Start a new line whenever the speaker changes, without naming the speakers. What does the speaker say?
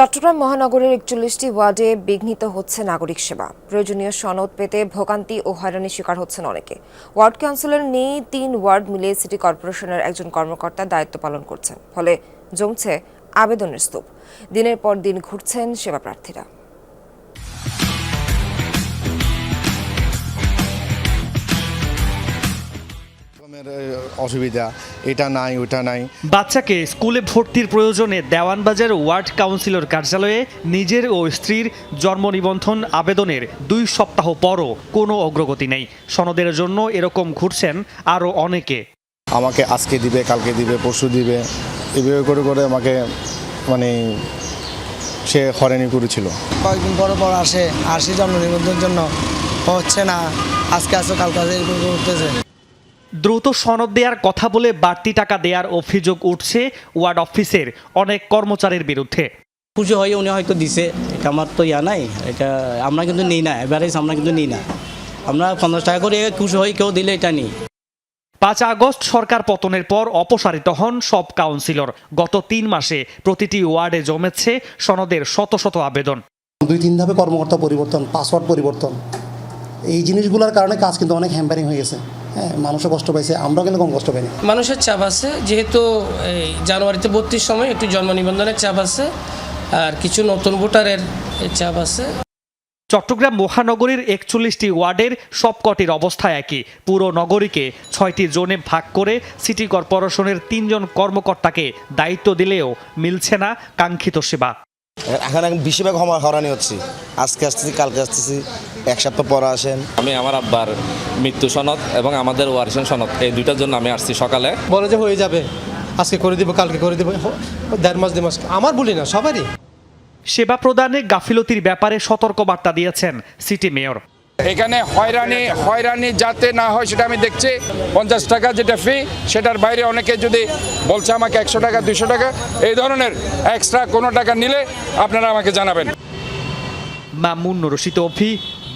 চট্টগ্রাম মহানগরের একচল্লিশটি ওয়ার্ডে বিঘ্নিত হচ্ছে নাগরিক সেবা। প্রয়োজনীয় সনদ পেতে ভোগান্তি ও হয়রানির শিকার হচ্ছেন অনেকে। ওয়ার্ড কাউন্সিলর নেই তিন ওয়ার্ড মিলিয়ে সিটি কর্পোরেশনের একজন কর্মকর্তা দায়িত্ব পালন করছেন। ফলে জমছে আবেদনের স্তূপ। দিনের পর দিন ঘুরছেন সেবা প্রার্থীরা।
অসুবিধা। এটা নাই ওটা নাই।
বাচ্চাকে স্কুলে ভর্তির প্রয়োজনে দেওয়ানবাজার ওয়ার্ড কাউন্সিলর কার্যালয়ে নিজের ও স্ত্রীর জন্ম নিবন্ধন আবেদনের দুই সপ্তাহ পরও কোনো অগ্রগতি নেই। সনদের জন্য এরকম ঘুরছেন আরও অনেকে।
আমাকে আজকে দিবে কালকে দিবে পরশু দিবে। এভাবে করে করে আমাকে মানে সে হরেনি করেছিল।
কয়েকদিন পর পর আসে আসি জন্ম নিবন্ধনের জন্য হচ্ছে না। আজকে আসো কালকে আসো এরকম করতেছে
দ্রুত সনদ দেওয়ার কথা বলে বাড়তি টাকা দেওয়ার অভিযোগ উঠছে ওয়ার্ড অফিসের অনেক কর্মচারীর বিরুদ্ধে।
খুশি হয়ে উনি হয়তো দিছে এটা আমার তো ইয়া নাই এটা আমরা কিন্তু নিই না এভারেজ আমরা কিন্তু নিই না। আমরা পঞ্চাশ টাকা করে খুশি হয়ে কেউ দিলে এটা নিই।
পাঁচ আগস্ট সরকার পতনের পর অপসারিত হন সব কাউন্সিলর। গত তিন মাসে প্রতিটি ওয়ার্ডে জমেছে সনদের শত শত আবেদন।
দুই তিন ধাপে কর্মকর্তা পরিবর্তন পাসওয়ার্ড পরিবর্তন। এই জিনিসগুলোর কারণে কাজ কিন্তু অনেক হ্যাম্পারিং হয়ে গেছে। হ্যাঁ মানুষও কষ্ট পাইছে আমরাও কিন্তু কম কষ্ট পাইনি।
মানুষের চাপ আছে যেহেতু এই জানুয়ারিতে ভর্তির সময় একটু জন্ম নিবন্ধনের চাপ আছে আর কিছু নতুন ভোটারের চাপ আছে।
চট্টগ্রাম মহানগরীর একচল্লিশটি ওয়ার্ডের সবকটির অবস্থা একই। পুরো নগরীকে ছয়টি জোনে ভাগ করে সিটি কর্পোরেশনের তিনজন কর্মকর্তাকে দায়িত্ব দিলেও মিলছে না কাঙ্ক্ষিত সেবা।
এখন বেশিরভাগ হমা- হরানি হচ্ছি। আজকে আসতেছি কালকে আসতেছি। এক সপ্তাহ পরে আসেন।
আমি আমার আব্বার মৃত্যু সনদ এবং আমাদের ওয়ারিশন সনদ এই দুইটার জন্য আমি আসছি সকালে।
বলে যে হয়ে যাবে। আজকে করে দিব কালকে করে দিব দেড় মাস দুই মাস। আমার বলি না সবারই।
সেবা প্রদানে গাফিলতির ব্যাপারে সতর্কবার্তা দিয়েছেন সিটি মেয়র।
এখানে হয়রানি হয়রানি যাতে না হয় সেটা আমি দেখছি। পঞ্চাশ টাকা যেটা ফি সেটার বাইরে অনেকে যদি বলছে আমাকে একশো টাকা দুশো টাকা এই ধরনের এক্সট্রা কোনো টাকা নিলে আপনারা আমাকে জানাবেন।
মামুন রশিদ অভি